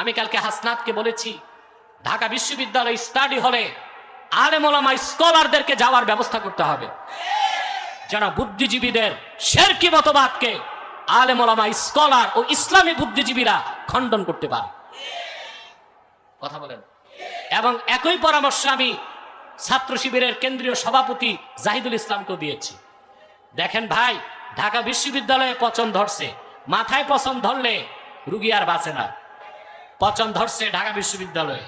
আমি কালকে হাসনাতকে বলেছি, ঢাকা বিশ্ববিদ্যালয় স্টাডি হলে আলেমোলামা স্কলারদেরকে যাওয়ার ব্যবস্থা করতে হবে। যেন বুদ্ধিজীবীদের শেরকি মতবাদকে আলেমোলামা স্কলার ও ইসলামী বুদ্ধিজীবীরা খণ্ডন করতে পারে। কথা বলেন। এবং একই পরামর্শ আমি ছাত্র শিবিরের কেন্দ্রীয় সভাপতি জাহিদুল ইসলামকেও দিয়েছি। দেখেন ভাই, ঢাকা বিশ্ববিদ্যালয়ে পচন ধরছে, মাথায় পচন ধরলে রুগী আর বাঁচে না। পচন ধরছে ঢাকা বিশ্ববিদ্যালয়ে।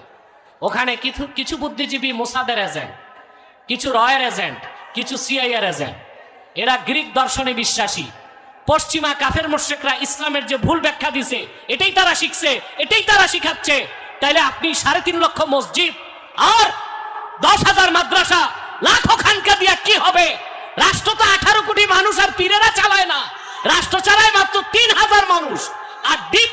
ওখানে কিছু কিছু বুদ্ধিজীবী মোসাদের এজেন্ট, কিছু রয়ের এজেন্ট, কিছু সিআইআর এজেন্ট। এরা গ্রিক দর্শনে বিশ্বাসী। পশ্চিমা কাফের মোশেকরা ইসলামের যে ভুল ব্যাখ্যা দিছে, এটাই তারা শিখছে, এটাই তারা শিখাচ্ছে। তাইলে আপনি সাড়ে তিন লক্ষ মসজিদ আর দশ হাজার মাদ্রাসা, লাখো খানকা দিয়া কি হবে? রাষ্ট্র তো আঠারো কোটি মানুষ আর পীরেরা চালায় না। রাষ্ট্র চালায় মাত্র তিন হাজার মানুষ। আর ডিপ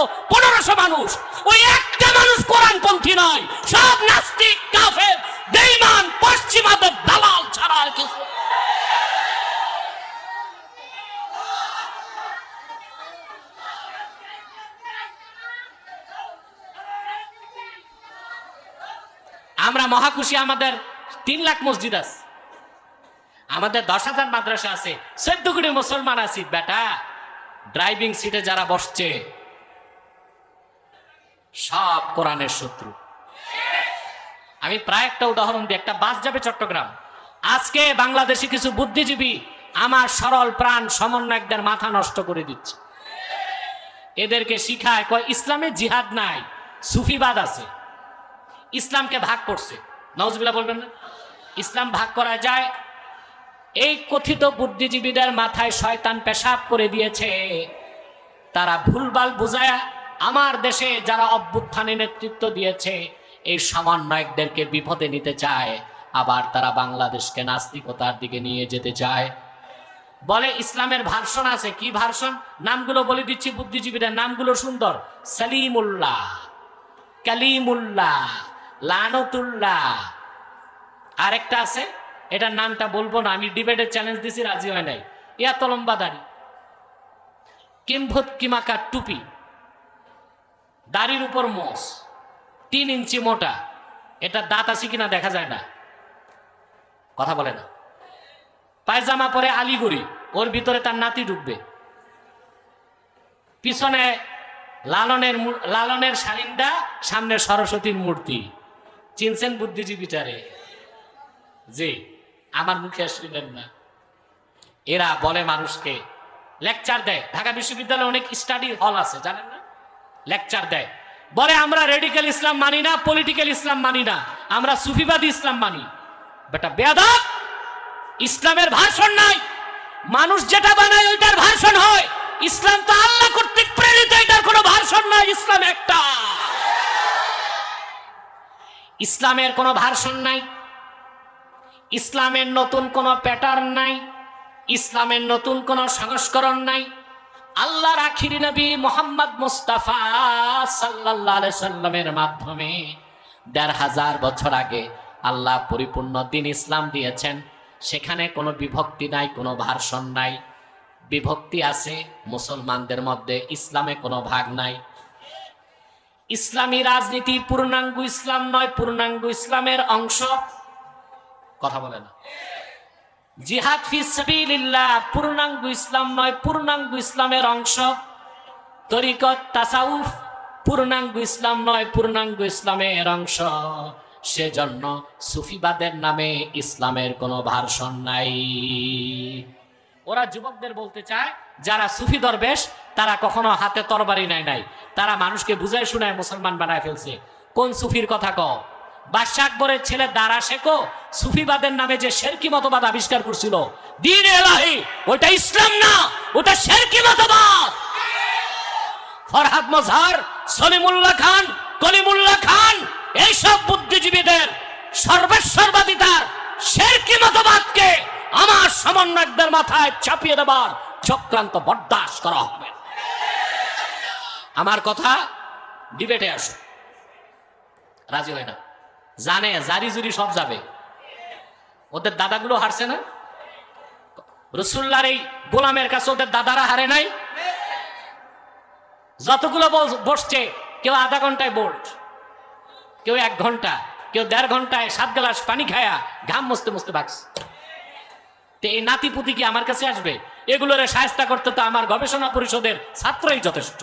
মাত্র পনেরোশো মানুষ। ওই একটা মানুষ কোরআনপন্থী নয়, সব নাস্তিক, কাফের, বেঈমান পশ্চিমাদের দালাল ছাড়া আর কিছু আমরা মহাখুশি আমাদের তিন লাখ মসজিদ আছে। আমাদের দশ হাজার মাদ্রাসা আছে। চোদ্দ মুসলমান আছি, বেটা। ড্রাইভিং সিটে যারা বসছে সব কোরআনের শত্রু। আমি প্রায় একটা উদাহরণ দিই, একটা বাস যাবে চট্টগ্রাম। আজকে বাংলাদেশি কিছু বুদ্ধিজীবী আমার সরল প্রাণ সমন্বয়কদের মাথা নষ্ট করে দিচ্ছে। এদেরকে শিখায়, কয়, ইসলামে জিহাদ নাই সুফিবাদ আছে। ইসলামকে ভাগ করছে। নজবিল্লা বলবেন না? ইসলাম ভাগ করা যায়। এই কথিত বুদ্ধিজীবীদের মাথায় শয়তান পেশাব করে দিয়েছে। তারা ভুলভাল বুঝায় আমার দেশে যারা অভ্যুত্থানে নেতৃত্ব দিয়েছে, এই সমন্বয়কদেরকে বিপদে নিতে চায়, আবার তারা বাংলাদেশকে নাস্তিকতার দিকে নিয়ে যেতে চায়। বলে, ইসলামের ভার্সন আছে। কি ভার্সন? নামগুলো বলে দিচ্ছি বুদ্ধিজীবীদের। নামগুলো সুন্দর। সালিমুল্লাহ, কালিমুল্লাহ, লানতুল্লাহ। আরেকটা আছে। এটার নামটা বলব না, আমি ডিবেটের চ্যালেঞ্জ দিছি, রাজি হয় নাই। ইয়া তলম্বা দাড়ি কিম্ভত কিমাকা টুপি। দাড়ির উপর মোষ। তিন ইঞ্চি মোটা। এটা দাঁত আছে কিনা দেখা যায় না। কথা বলে না। পায়জামা পরে আলিগুড়ি ওর ভিতরে তার নাতি ঢুকবে। পিছনে লালনের লালনের শালিন্দা সামনে সরস্বতীর মূর্তি। চিনছেন বুদ্ধিজীবীটারে জি, আমার মুখে আসলেন না। এরা বলে মানুষকে। লেকচার দেয়। ঢাকা বিশ্ববিদ্যালয়ে অনেক স্টাডি হল আছে, জানেন না? লেকচার দেয়। বলে, আমরা রেডিক্যাল ইসলাম মানি না পলিটিক্যাল ইসলাম মানি না, আমরা সুফিবাদী ইসলাম মানি। বেটা, বেয়াদব! ইসলামের ভাষণ নাই। মানুষ যেটা বানায় ওইটার ভাষণ হয়। ইসলাম তো আল্লাহ কর্তৃক প্রেরিত, এটার কোনো ভাষণ নাই, ইসলাম একটা। ইসলামের কোনো ভাষণ নাই। ইসলামের নতুন কোনো প্যাটার্ন নাই। ইসলামের নতুন কোনো সংস্করণ নাই। আল্লাহর আখিরি নবী মোহাম্মদ মুস্তাফা আলাইহি সাল্লামের মাধ্যমে দেড় হাজার বছর আগে আল্লাহ পরিপূর্ণ দিন ইসলাম দিয়েছেন। সেখানে কোনো বিভক্তি নাই, কোনো ভারসন নাই। বিভক্তি আছে, মুসলমানদের মধ্যে ইসলামে কোনো ভাগ নাই। ইসলামী রাজনীতি পূর্ণাঙ্গ ইসলাম নয়, পূর্ণাঙ্গ ইসলামের অংশ। কথা বলে না। জিহাদ ফি সাবিলিল্লাহ, পূর্ণাঙ্গ ইসলাম নয়, পূর্ণাঙ্গ ইসলামের অংশ। তরিকত তাসাউফ, পূর্ণাঙ্গ ইসলাম নয়, পূর্ণাঙ্গ ইসলামের অংশ। সেজন্য সুফিবাদের নামে ইসলামের কোনো ভার্সন নাই। ওরা যুবকদের বলতে চায়, যারা সুফি দরবেশ, তারা কখনো হাতে তরবারি নাই নাই। তারা মানুষকে বুঝায়, শুনায়, মুসলমান বানায় ফেলছে। কোন সুফির কথা কও? বাদশাহ আকবরের ছেলে দারা শেখো সুফিবাদের নামে যে শেরকি মতবাদ আবিষ্কার করছিল। দিন এলাহি, ওটা ইসলাম না, ওটা শেরকি মতবাদ। ফরহাদ মজহার সলিমুল্লাহ খান, কলিমুল্লাহ খান, এইসব বুদ্ধিজীবীদের সর্বেশ্বরবাদিতার শেরকি মতবাদকে আমার সমন্বয়কদের মাথায় চাপিয়ে দেবার চক্রান্ত বরদাস্ত করা হবে। আমার কথা ডিবেটে আসো। রাজি হয় না। জানে, জারি জুরি সব যাবে। ওদের দাদাগুলো হারছে না? রসুল্লার এই গোলামের কাছে ওদের দাদারা হারে নাই? যতগুলো বসছে, কেউ আধা ঘন্টায় বোল্ট কেউ এক ঘণ্টা, কেউ দেড় ঘন্টায় সাত গ্লাস পানি খায়া ঘাম মস্তে মস্তে ভাগছে তো এই নাতি পুতি কি আমার কাছে আসবে? এগুলোরে সায়স্তা করতে তো আমার গবেষণা পরিষদের ছাত্রই যথেষ্ট।